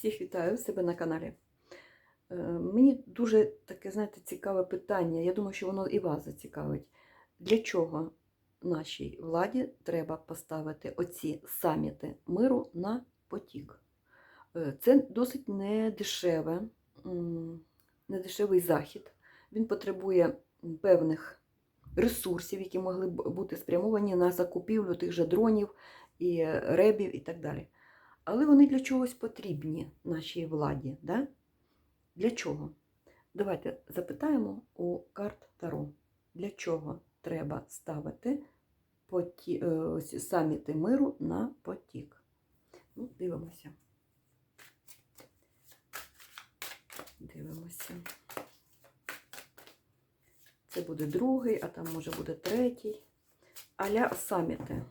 Всіх вітаю себе на каналі. Е, Мені дуже таке, знаєте, цікаве питання. Я думаю, що воно і вас зацікавить. Для чого нашій владі треба поставити оці саміти миру на потік? Е, Це досить недешеве, недешевий захід. Він потребує певних ресурсів, які могли б бути спрямовані на закупівлю тих же дронів і ребів і так далі. Але вони для чогось потрібні нашій владі. Да? Для чого? Давайте запитаємо у карт Таро, для чого треба ставити поті... е, саміти миру на потік. Ну, дивимося. Дивимося. Це буде другий, а там може буде третій. Аля саміти.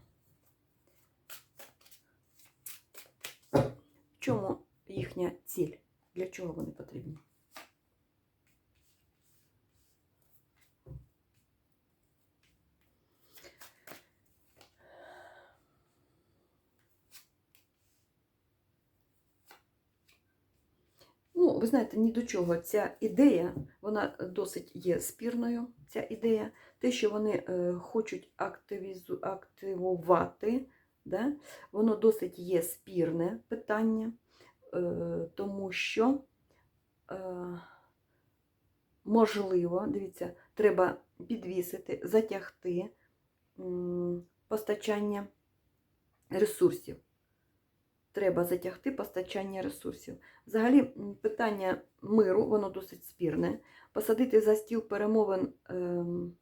В чому їхня ціль? Для чого вони потрібні? Ну, ви знаєте, ні до чого ця ідея, вона досить є спірною, ця ідея. Те, що вони е, хочуть активізу, активувати, да? воно досить є спірне питання, тому що, е, можливо, дивіться, треба підвісити, затягти постачання ресурсів. Треба затягти постачання ресурсів. Взагалі, питання миру, воно досить спірне. Посадити за стіл перемовин ем,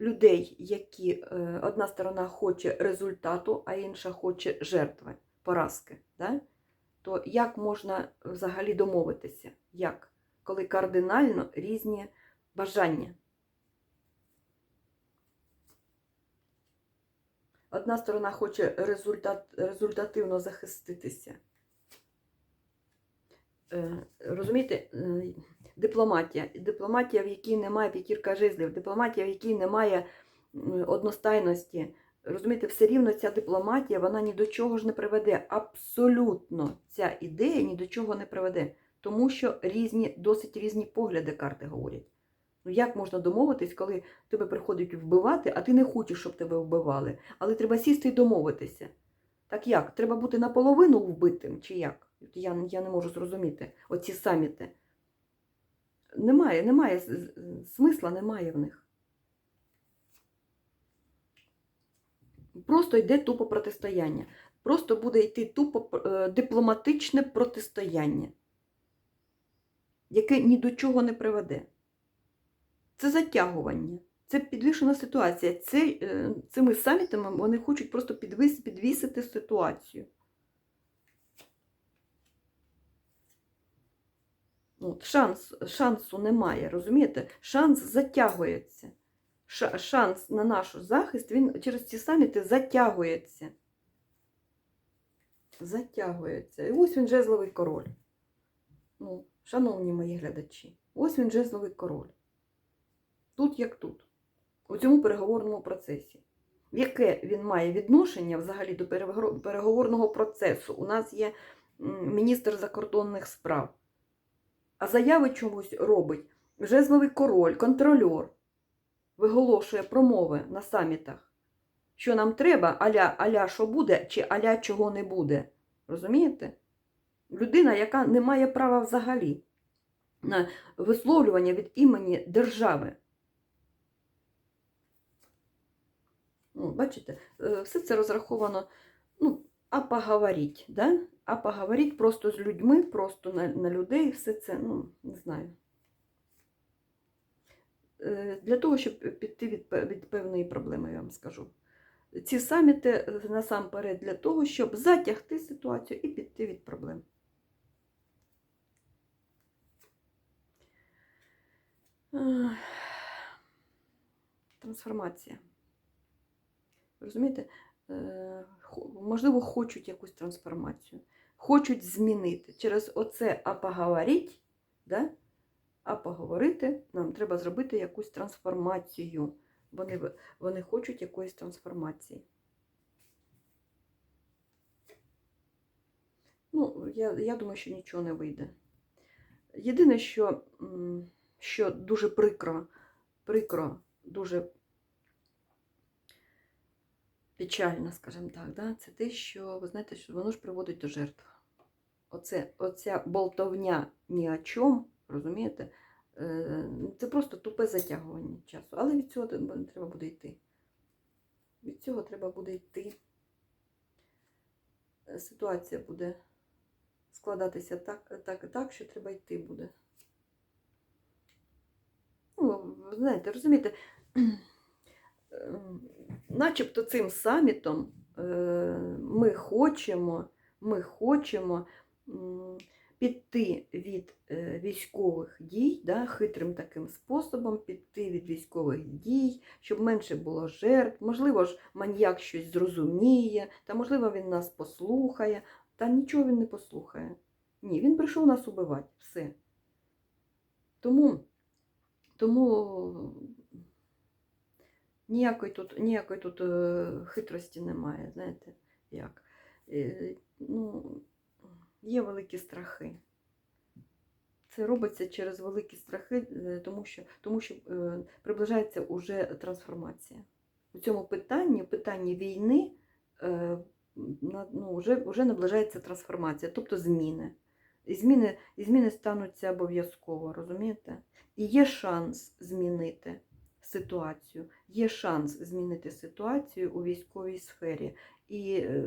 людей, які е, одна сторона хоче результату, а інша хоче жертви, поразки. Да? То як можна взагалі домовитися? Як? Коли кардинально різні бажання. Одна сторона хоче результат, результативно захиститися. Е, Розумієте, е, дипломатія. Дипломатія, в якій немає п'ятірка жезлів, дипломатія, в якій немає одностайності. Розумієте, все рівно ця дипломатія, вона ні до чого ж не приведе. Абсолютно ця ідея ні до чого не приведе. Тому що різні, досить різні погляди карти говорять. Ну як можна домовитись, коли тебе приходять вбивати, а ти не хочеш, щоб тебе вбивали. Але треба сісти і домовитися. Так як? Треба бути наполовину вбитим, чи як? Я, я не можу зрозуміти оці саміти. Немає, немає, смисла немає в них. Просто йде тупо протистояння. Просто буде йти тупо е, дипломатичне протистояння, яке ні до чого не приведе. Це затягування, це підвішена ситуація. Це, е, цими самітами вони хочуть просто підвис, підвісити ситуацію. От, шанс, шансу немає, розумієте? Шанс затягується. Ша- Шанс на наш захист він через ці саміти затягується. Затягується. І ось він жезловий король. Ну, шановні мої глядачі, ось він жезловий король. Тут як тут, у цьому переговорному процесі. Яке він має відношення взагалі до переговорного процесу? У нас є міністр закордонних справ. А заяви чомусь робить жезловий король, контрольор, виголошує промови на самітах. Що нам треба, аля, аля що буде, чи аля чого не буде. Розумієте? Людина, яка не має права взагалі на висловлювання від імені держави. Ну, бачите, е, все це розраховано, ну, а поговоріть, да? а поговоріть просто з людьми, просто на, на людей, все це, ну, не знаю. Е, Для того, щоб піти від, певної проблеми, я вам скажу. Ці саміти е, насамперед для того, щоб затягти ситуацію і піти від проблем. Трансформація. Розумієте? Е, Можливо, хочуть якусь трансформацію, хочуть змінити. Через оце а поговоріть, да? А поговорити, нам треба зробити якусь трансформацію. Вони, вони хочуть якоїсь трансформації. Ну, я, я думаю, що нічого не вийде. Єдине, що, що дуже прикро, прикро, дуже печально, скажімо так, да? це те, що ви знаєте, що воно ж приводить до жертв. Оце, оця болтовня ні о чому, розумієте? Е, Це просто тупе затягування часу. Але від цього треба буде йти. Від цього треба буде йти. Е, Ситуація буде складатися так, так, так, що треба йти буде. Ну, знаєте, розумієте, ем, начебто цим самітом е, ми хочемо, ми хочемо піти від е, військових дій, да, хитрим таким способом піти від військових дій, щоб менше було жертв. Можливо ж, маньяк щось зрозуміє, та можливо він нас послухає, та нічого він не послухає. Ні, він прийшов нас убивати. Все. Тому, тому ніякої тут, ніякої тут е, хитрості немає, знаєте, як. Е, ну, є великі страхи. Це робиться через великі страхи, е, тому що, тому що е, приближається уже трансформація. У цьому питанні, питанні війни, е, ну, вже, вже наближається трансформація, тобто зміни. І зміни, і зміни стануться обов'язково, розумієте? І є шанс змінити ситуацію. Є шанс змінити ситуацію у військовій сфері. І е,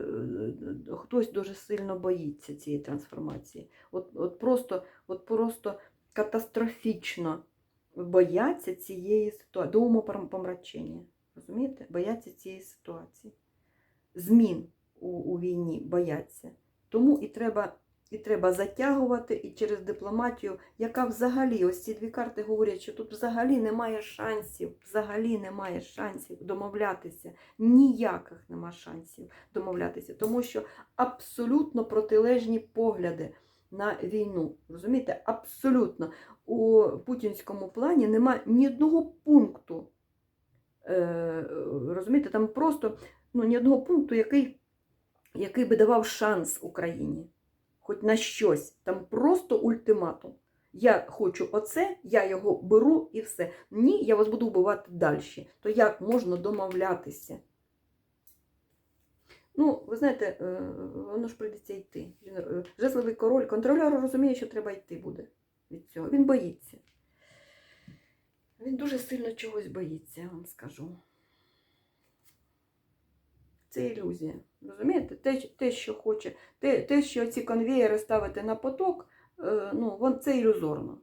хтось дуже сильно боїться цієї трансформації. От, от, просто, от просто катастрофічно бояться цієї ситуації, до умопомрачення. Розумієте? Бояться цієї ситуації. Змін у, у війні бояться. Тому і треба, і треба затягувати і через дипломатію, яка взагалі, ось ці дві карти говорять, що тут взагалі немає шансів, взагалі немає шансів домовлятися. Ніяких нема шансів домовлятися, тому що абсолютно протилежні погляди на війну. Розумієте? Абсолютно. У путінському плані нема ні одного пункту. Е, розумієте, там просто ну, ні одного пункту, який, який би давав шанс Україні. Хоч на щось. Там просто ультиматум. Я хочу оце, я його беру і все. Ні, я вас буду вбивати далі. То як можна домовлятися? Ну, ви знаєте, е, воно ж прийдеться йти. Е, Жезловий король, контролер розуміє, що треба йти буде від цього. Він боїться. Він дуже сильно чогось боїться, я вам скажу. Це ілюзія. Розумієте? Те, те що хоче, те, те, що ці конвеєри ставити на поток, е, ну, це ілюзорно.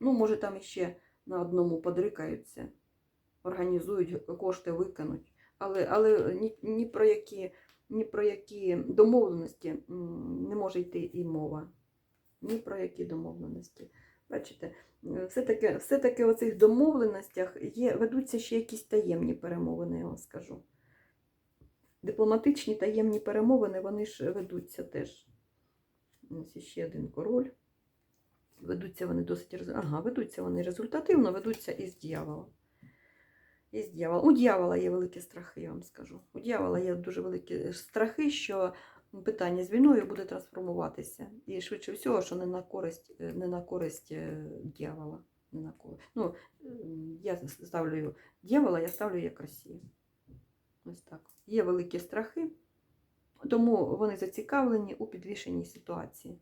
Ну, може, там іще на одному подрикаються, організують, кошти викинуть. Але, але ні, ні, про які, ні про які домовленості не може йти і мова. Ні про які домовленості. Бачите, е, все-таки все-таки у цих домовленостях є, ведуться ще якісь таємні перемовини, я вам скажу. Дипломатичні таємні перемовини, вони ж ведуться теж. Ось ще один король. Ведуться вони досить ага, ведуться вони результативно, ведуться із дьявола. Із дьявола. У дьявола є великі страхи, я вам скажу. У дьявола є дуже великі страхи, що питання з війною буде трансформуватися. І швидше всього, що не на користь, е, не на користь е, дьявола. Не на користь. Ну, е, я ставлю дьявола, я ставлю як Росію. Ось так. Є великі страхи, тому вони зацікавлені у підвішеній ситуації.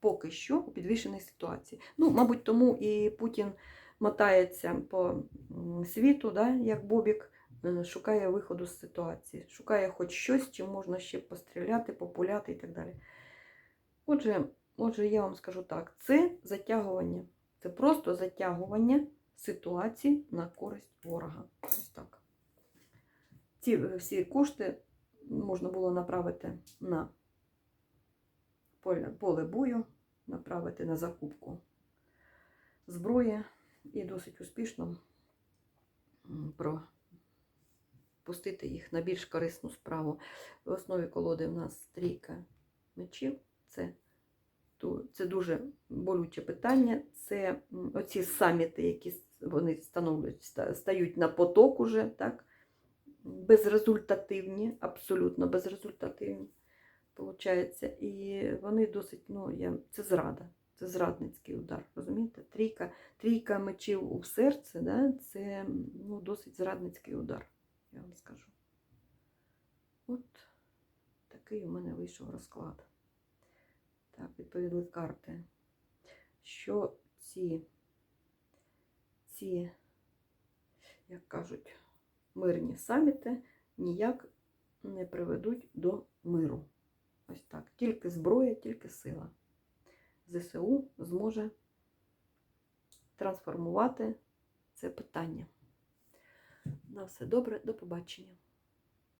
Поки що у підвішеній ситуації. Ну, мабуть, тому і Путін мотається по світу, да, як Бобік, е, шукає виходу з ситуації, шукає хоч щось, чим можна ще постріляти, популяти і так далі. Отже, отже, я вам скажу так: це затягування. Це просто затягування ситуації на користь ворога. Е, всі кошти можна було направити на поле, поле бою, направити на закупку зброї і досить успішно пропустити їх на більш корисну справу. В основі колоди в нас трійка мечів. Це, це дуже болюче питання. Це оці саміти, які вони становлять, стають на поток уже, так? Безрезультативні, абсолютно безрезультативні. виходить. І вони досить, ну, я, це зрада, це зрадницький удар. Розумієте? Трійка, трійка мечів у серце, да, це ну, досить зрадницький удар, я вам скажу. От такий у мене вийшов розклад. Так, відповіли карти, що ці, ці, як кажуть, мирні саміти ніяк не приведуть до миру. Ось так. Тільки зброя, тільки сила. ЗСУ зможе трансформувати це питання. На все добре, до побачення.